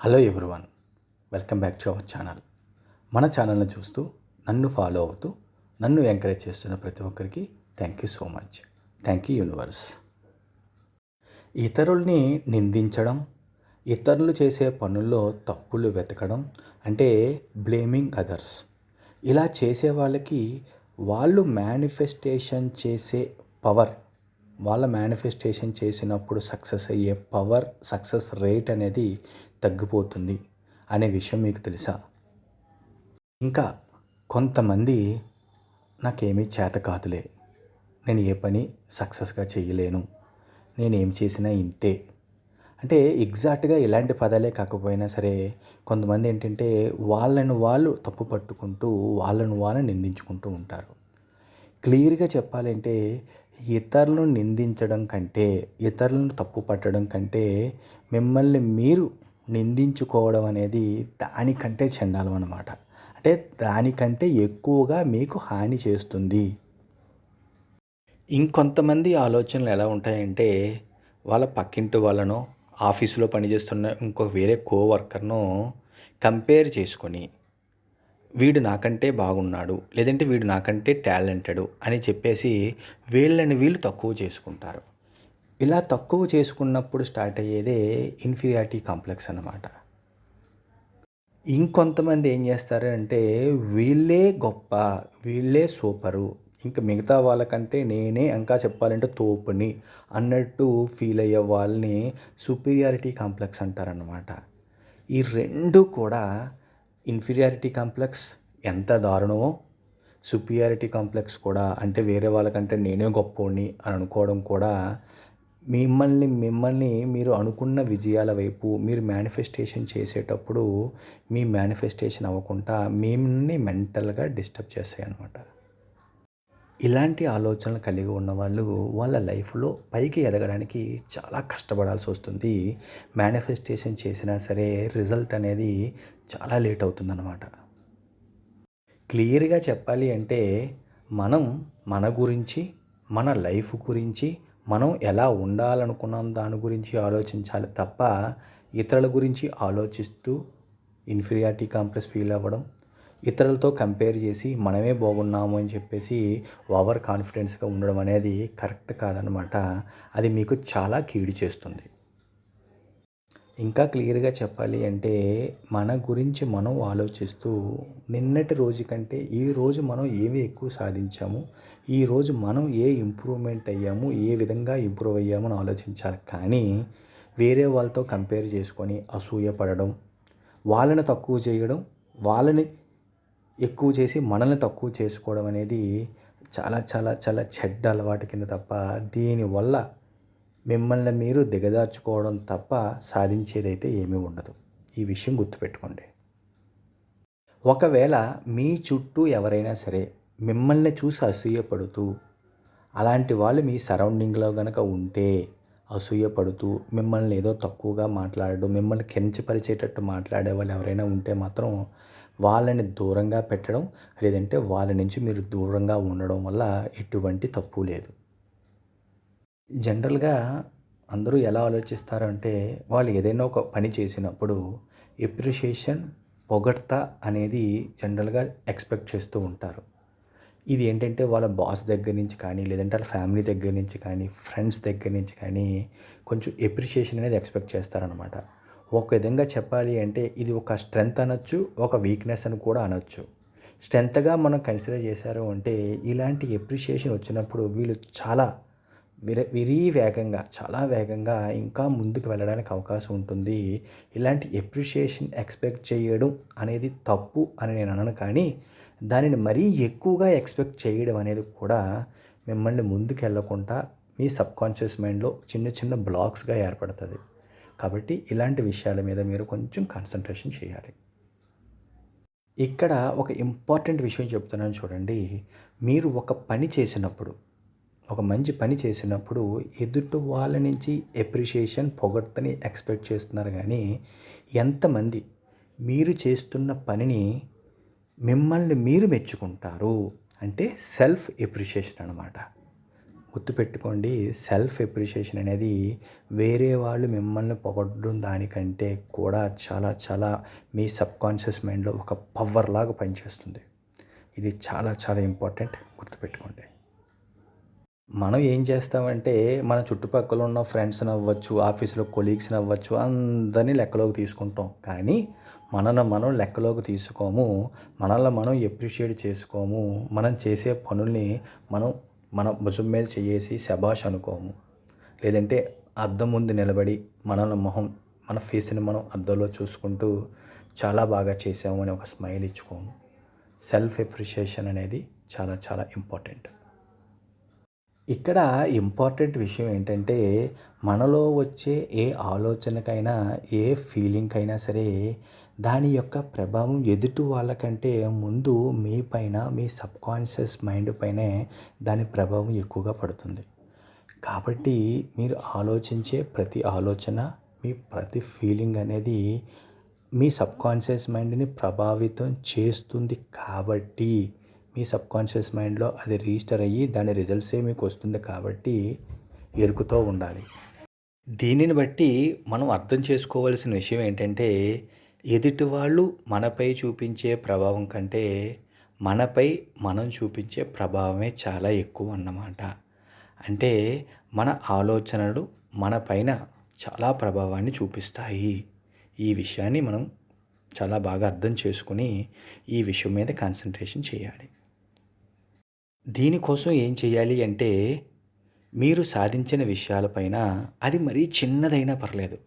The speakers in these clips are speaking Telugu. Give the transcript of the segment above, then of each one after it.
Hello everyone welcome back to our channel మన ఛానల్ని చూస్తూ నన్ను ఫాలో అవుతూ నన్ను ఎంకరేజ్ చేస్తున్న ప్రతి ఒక్కరికి thank you so much thank you universe ఇతరుల్ని నిందించడం ఇతరులు చేసే పనుల్లో తప్పులు వెతకడం అంటే బ్లేమింగ్ అదర్స్ ఇలా చేసే వాళ్ళకి వాళ్ళు మేనిఫెస్టేషన్ చేసే పవర్ వాళ్ళ మేనిఫెస్టేషన్ చేసినప్పుడు సక్సెస్ అయ్యే పవర్ సక్సెస్ రేట్ అనేది తగ్గిపోతుంది అనే విషయం మీకు తెలుసా? ఇంకా కొంతమంది నాకేమీ చేత కాదులే. నేను ఏ పని సక్సెస్గా చేయలేను. నేను చేసినా ఇంతే. అంటే ఎగ్జాక్ట్గా ఇలాంటి పదాలే కాకపోయినా సరే కొంతమంది ఏంటంటే వాళ్ళని వాళ్ళు తప్పు పట్టుకుంటూ వాళ్ళని వాళ్ళు నిందించుకుంటూ ఉంటారు. క్లియర్గా చెప్పాలంటే ఇతరులను నిందించడం కంటే ఇతరులను తప్పు పట్టడం కంటే మిమ్మల్ని మీరు నిందించుకోవడం అనేది దానికంటే చెండాలం అన్నమాట అంటే దానికంటే ఎక్కువగా మీకు హాని చేస్తుంది. ఇంకొంతమంది ఆలోచనలు ఎలా ఉంటాయంటే వాళ్ళ పక్కింటి వాళ్ళనో ఆఫీసులో పనిచేస్తున్న ఇంకో వేరే కోవర్కర్ను కంపేర్ చేసుకొని వీడు నాకంటే బాగున్నాడు లేదంటే వీడు నాకంటే టాలెంటెడ్ అని చెప్పేసి వీళ్ళని వీళ్ళు తక్కువ చేసుకుంటారు. ఇలా తక్కువ చేసుకున్నప్పుడు స్టార్ట్ అయ్యేదే ఇన్ఫీరియారిటీ కాంప్లెక్స్ అన్నమాట. ఇంకొంతమంది ఏం చేస్తారంటే వీళ్ళే గొప్ప వీళ్ళే సూపరు ఇంకా మిగతా వాళ్ళకంటే నేనే ఇంకా చెప్పాలంటే తోపుని అన్నట్టు ఫీల్ అయ్యే వాళ్ళని సుపీరియారిటీ కాంప్లెక్స్ అంటారన్నమాట. ఈ రెండు కూడా ఇన్ఫీరియారిటీ కాంప్లెక్స్ ఎంత దారుణమో సుపీరియారిటీ కాంప్లెక్స్ కూడా అంటే వేరే వాళ్ళకంటే నేనే గొప్పోడిని అని అనుకోవడం కూడా మిమ్మల్ని మిమ్మల్ని మీరు అనుకున్న విజయాల వైపు మీరు మేనిఫెస్టేషన్ చేసేటప్పుడు మీ మేనిఫెస్టేషన్ అవ్వకుండా మిమ్మల్ని మెంటల్గా డిస్టర్బ్ చేస్తాయి అన్నమాట ఇలాంటి ఆలోచనలు కలిగి ఉన్న వాళ్ళు వాళ్ళ లైఫ్లో పైకి ఎదగడానికి చాలా కష్టపడాల్సి వస్తుంది. మేనిఫెస్టేషన్ చేసినా సరే రిజల్ట్ అనేది చాలా లేట్ అవుతుందన్నమాట. క్లియర్గా చెప్పాలి అంటే మనం మన గురించి మన లైఫ్ గురించి మనం ఎలా ఉండాలనుకున్నాం దాని గురించి ఆలోచించాలి తప్ప ఇతరుల గురించి ఆలోచిస్తూ ఇన్ఫీరియారిటీ కాంప్లెక్స్ ఫీల్ అవ్వడం ఇతరులతో కంపేర్ చేసి మనమే బాగున్నాము అని చెప్పేసి ఓవర్ కాన్ఫిడెన్స్గా ఉండడం అనేది కరెక్ట్ కాదనమాట. అది మీకు చాలా కీడు చేస్తుంది. ఇంకా క్లియర్గా చెప్పాలి అంటే మన గురించి మనం ఆలోచిస్తూ నిన్నటి రోజు కంటే ఈ రోజు మనం ఏమి ఎక్కువ సాధించాము? ఈ రోజు మనం ఏ ఇంప్రూవ్మెంట్ అయ్యాము? ఏ విధంగా ఇంప్రూవ్ అయ్యామని ఆలోచించాలి. కానీ వేరే వాళ్ళతో కంపేర్ చేసుకొని అసూయ పడడం వాళ్ళని తక్కువ చేయడం వాళ్ళని ఎక్కువ చేసి మనల్ని తక్కువ చేసుకోవడం అనేది చాలా చాలా చాలా చెడ్డ అలవాటు కింద తప్ప దీనివల్ల మిమ్మల్ని మీరు దిగదార్చుకోవడం తప్ప సాధించేదైతే ఏమీ ఉండదు. ఈ విషయం గుర్తుపెట్టుకోండి. ఒకవేళ మీ చుట్టూ ఎవరైనా సరే మిమ్మల్ని చూసి అసూయపడుతూ అలాంటి వాళ్ళు మీ సరౌండింగ్లో కనుక ఉంటే అసూయపడుతూ మిమ్మల్ని ఏదో తక్కువగా మాట్లాడడం మిమ్మల్ని కించపరిచేటట్టు మాట్లాడే వాళ్ళు ఎవరైనా ఉంటే మాత్రం వాళ్ళని దూరంగా పెట్టడం లేదంటే వాళ్ళ నుంచి మీరు దూరంగా ఉండడం వల్ల ఎటువంటి తప్పు లేదు. జనరల్గా అందరూ ఎలా ఆలోచిస్తారు అంటే వాళ్ళు ఏదైనా ఒక పని చేసినప్పుడు ఎప్రిషియేషన్ పొగడ్త అనేది జనరల్గా ఎక్స్పెక్ట్ చేస్తూ ఉంటారు. ఇది ఏంటంటే వాళ్ళ బాస్ దగ్గర నుంచి కానీ లేదంటే వాళ్ళ ఫ్యామిలీ దగ్గర నుంచి కానీ ఫ్రెండ్స్ దగ్గర నుంచి కానీ కొంచెం ఎప్రిషియేషన్ అనేది ఎక్స్పెక్ట్ చేస్తారనమాట ఒక విధంగా చెప్పాలి అంటే ఇది ఒక స్ట్రెంగ్త్ అనొచ్చు ఒక వీక్నెస్ అని కూడా అనొచ్చు. స్ట్రెంగ్త్గా మనం కన్సిడర్ చేశారు అంటే ఇలాంటి ఎప్రిషియేషన్ వచ్చినప్పుడు వీళ్ళు చాలా విర విరీ వేగంగా చాలా వేగంగా ఇంకా ముందుకు వెళ్ళడానికి అవకాశం ఉంటుంది. ఇలాంటి ఎప్రిషియేషన్ ఎక్స్పెక్ట్ చేయడం అనేది తప్పు అని నేను అనను కానీ దానిని మరీ ఎక్కువగా ఎక్స్పెక్ట్ చేయడం అనేది కూడా మిమ్మల్ని ముందుకు వెళ్ళకుండా మీ సబ్కాన్షియస్ మైండ్లో చిన్న చిన్న బ్లాక్స్గా ఏర్పడుతుంది. కాబట్టి ఇలాంటి విషయాల మీద మీరు కొంచెం కాన్సన్ట్రేషన్ చేయాలి. ఇక్కడ ఒక ఇంపార్టెంట్ విషయం చెప్తున్నాను చూడండి. మీరు ఒక పని చేసినప్పుడు ఒక మంచి పని చేసినప్పుడు ఎదుటి వాళ్ళ నుంచి ఎప్రిషియేషన్ పొగడ్తని ఎక్స్పెక్ట్ చేస్తున్నారు కానీ ఎంతమంది మీరు చేస్తున్న పనిని మిమ్మల్ని మీరు మెచ్చుకుంటారు అంటే సెల్ఫ్ ఎప్రిషియేషన్ అనమాట గుర్తుపెట్టుకోండి సెల్ఫ్ ఎప్రిషియేషన్ అనేది వేరే వాళ్ళు మిమ్మల్ని పొగడడం దానికంటే కూడా చాలా చాలా మీ సబ్కాన్షియస్ మైండ్లో ఒక పవర్ లాగా పనిచేస్తుంది. ఇది చాలా చాలా ఇంపార్టెంట్ గుర్తుపెట్టుకోండి. మనం ఏం చేస్తామంటే మన చుట్టుపక్కల ఉన్న ఫ్రెండ్స్ని అవ్వచ్చు ఆఫీస్లో కొలీగ్స్ని అవ్వచ్చు అందరినీ లెక్కలోకి తీసుకుంటాం. కానీ మనల్ని మనం లెక్కలోకి తీసుకోము మనల్ని మనం ఎప్రిషియేట్ చేసుకోము మనం చేసే పనుల్ని మనం మన భుజం మీద చేసి శబాష్ అనుకోము. లేదంటే అద్దం ముందు నిలబడి మనల్ని మొహం మన ఫేస్ని మనం అద్దంలో చూసుకుంటూ చాలా బాగా చేసాము అని ఒక స్మైల్ ఇచ్చుకోము. సెల్ఫ్ ఎప్రిషియేషన్ అనేది చాలా చాలా ఇంపార్టెంట్ ఇక్కడ ఇంపార్టెంట్ విషయం ఏంటంటే మనలో వచ్చే ఏ ఆలోచనకైనా ఏ ఫీలింగ్కైనా సరే దాని యొక్క ప్రభావం ఎదుటి వాళ్ళకంటే ముందు మీ పైన మీ సబ్ కాన్షియస్ మైండ్ పైనే దాని ప్రభావం ఎక్కువగా పడుతుంది. కాబట్టి మీరు ఆలోచించే ప్రతి ఆలోచన మీ ప్రతి ఫీలింగ్ అనేది మీ సబ్కాన్షియస్ మైండ్ని ప్రభావితం చేస్తుంది కాబట్టి మీ సబ్కాన్షియస్ మైండ్లో అది రిజిస్టర్ అయ్యి దాని రిజల్ట్సే మీకు వస్తుంది కాబట్టి ఎరుకుతో ఉండాలి. దీనిని బట్టి మనం అర్థం చేసుకోవాల్సిన విషయం ఏంటంటే ఎదుటి వాళ్ళు మనపై చూపించే ప్రభావం కంటే మనపై మనం చూపించే ప్రభావమే చాలా ఎక్కువ అన్నమాట. అంటే మన ఆలోచనలు మన పైన చాలా ప్రభావాన్ని చూపిస్తాయి. ఈ విషయాన్ని మనం చాలా బాగా అర్థం చేసుకుని ఈ విషయం మీద కాన్సన్ట్రేషన్ చేయాలి. దీనికోసం ఏం చేయాలి అంటే మీరు సాధించిన విషయాలపైన అది మరీ చిన్నదైనా పర్లేదు.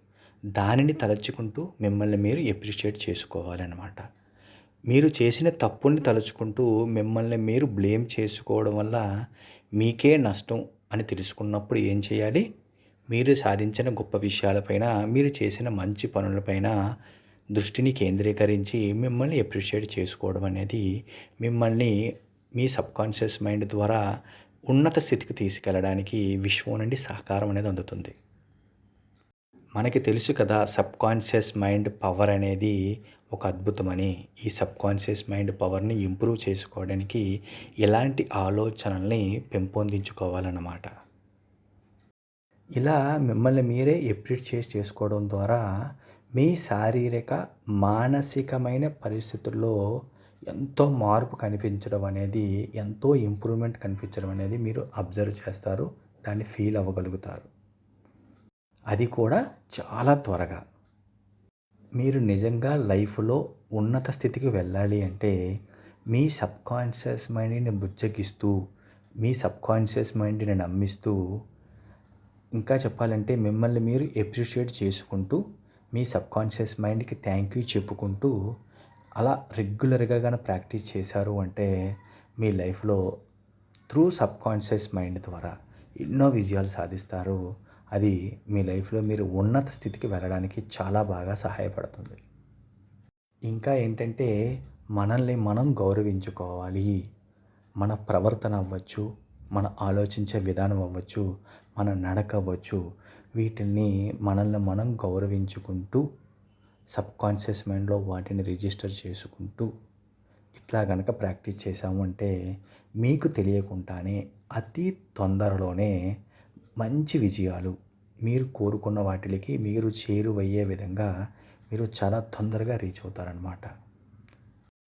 దానిని తలచుకుంటూ మిమ్మల్ని మీరు ఎప్రిషియేట్ చేసుకోవాలన్నమాట. మీరు చేసిన తప్పుని తలుచుకుంటూ మిమ్మల్ని మీరు బ్లేమ్ చేసుకోవడం వల్ల మీకే నష్టం అని తెలుసుకున్నప్పుడు ఏం చేయాలి? మీరు సాధించిన గొప్ప విషయాలపైన మీరు చేసిన మంచి పనులపైన దృష్టిని కేంద్రీకరించి మిమ్మల్ని ఎప్రిషియేట్ చేసుకోవడం అనేది మిమ్మల్ని మీ సబ్కాన్షియస్ మైండ్ ద్వారా ఉన్నత స్థితికి తీసుకెళ్ళడానికి విశ్వం నుండి సహకారం అనేది అందుతుంది. మనకి తెలుసు కదా సబ్కాన్షియస్ మైండ్ పవర్ అనేది ఒక అద్భుతమని. ఈ సబ్కాన్షియస్ మైండ్ పవర్ని ఇంప్రూవ్ చేసుకోవడానికి ఎలాంటి ఆలోచనల్ని పెంపొందించుకోవాలన్నమాట. ఇలా మిమ్మల్ని మీరే ఎప్రిషియేట్ చేసుకోవడం ద్వారా మీ శారీరక మానసికమైన పరిస్థితుల్లో ఎంతో మార్పు కనిపించడం అనేది ఎంతో ఇంప్రూవ్మెంట్ కనిపించడం అనేది మీరు అబ్జర్వ్ చేస్తారు దాన్ని ఫీల్ అవ్వగలుగుతారు. అది కూడా చాలా త్వరగా. మీరు నిజంగా లైఫ్లో ఉన్నత స్థితికి వెళ్ళాలి అంటే మీ సబ్కాన్షియస్ మైండ్ని బుజ్జగిస్తూ మీ సబ్కాన్షియస్ మైండ్ని నమ్మిస్తూ ఇంకా చెప్పాలంటే మిమ్మల్ని మీరు ఎప్రిషియేట్ చేసుకుంటూ మీ సబ్కాన్షియస్ మైండ్కి థ్యాంక్ యూ చెప్పుకుంటూ అలా రెగ్యులర్గా కానీ ప్రాక్టీస్ చేశారు అంటే మీ లైఫ్లో త్రూ సబ్కాన్షియస్ మైండ్ ద్వారా ఎన్నో విజయాలు సాధిస్తారు. అది మీ లైఫ్లో మీరు ఉన్నత స్థితికి వెళ్ళడానికి చాలా బాగా సహాయపడుతుంది. ఇంకా ఏంటంటే మనల్ని మనం గౌరవించుకోవాలి. మన ప్రవర్తన అవ్వచ్చు మన ఆలోచించే విధానం అవ్వచ్చు మన నడక అవ్వచ్చు వీటిని మనల్ని మనం గౌరవించుకుంటూ సబ్కాన్షియస్ మైండ్లో వాటిని రిజిస్టర్ చేసుకుంటూ ఇట్లా కనుక ప్రాక్టీస్ చేశామంటే మీకు తెలియకుండానే అతి తొందరలోనే మంచి విజయాలు మీరు కోరుకున్న వాటికి మీరు చేరువయ్యే విధంగా మీరు చాలా తొందరగా రీచ్ అవుతారనమాట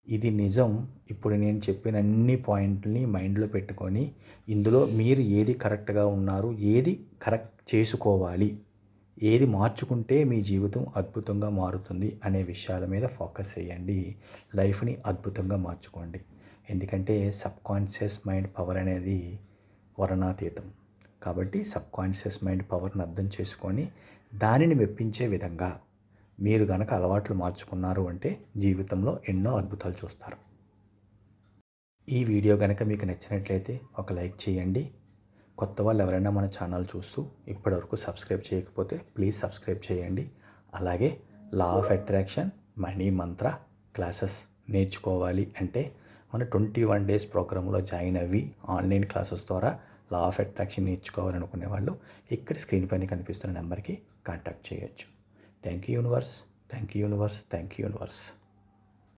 ఇది నిజం. ఇప్పుడు నేను చెప్పిన అన్ని పాయింట్ని మైండ్లో పెట్టుకొని ఇందులో మీరు ఏది కరెక్ట్గా ఉన్నారు ఏది కరెక్ట్ చేసుకోవాలి ఏది మార్చుకుంటే మీ జీవితం అద్భుతంగా మారుతుంది అనే విషయాల మీద ఫోకస్ చేయండి. లైఫ్ని అద్భుతంగా మార్చుకోండి. ఎందుకంటే సబ్కాన్షియస్ మైండ్ పవర్ అనేది వర్ణాతీతం. కాబట్టి సబ్కాన్షియస్ మైండ్ పవర్ని అర్థం చేసుకొని దానిని మెప్పించే విధంగా మీరు గనక అలవాట్లు మార్చుకున్నారు అంటే జీవితంలో ఎన్నో అద్భుతాలు చూస్తారు. ఈ వీడియో కనుక మీకు నచ్చినట్లయితే ఒక లైక్ చేయండి. కొత్త వాళ్ళు ఎవరైనా మన ఛానల్ చూస్తూ ఇప్పటివరకు సబ్స్క్రైబ్ చేయకపోతే ప్లీజ్ సబ్స్క్రైబ్ చేయండి. అలాగే law of attraction money mantra classes నేర్చుకోవాలి అంటే మన ట్వంటీ వన్ డేస్ ప్రోగ్రాంలో జాయిన్ అవ్వి ఆన్లైన్ క్లాసెస్ ద్వారా లా ఆఫ్ అట్రాక్షన్ నేర్చుకోవాలనుకునే వాళ్ళు ఇక్కడ స్క్రీన్ పైన కనిపిస్తున్న నెంబర్కి కాంటాక్ట్ చేయొచ్చు. Thank you universe thank you universe thank you universe.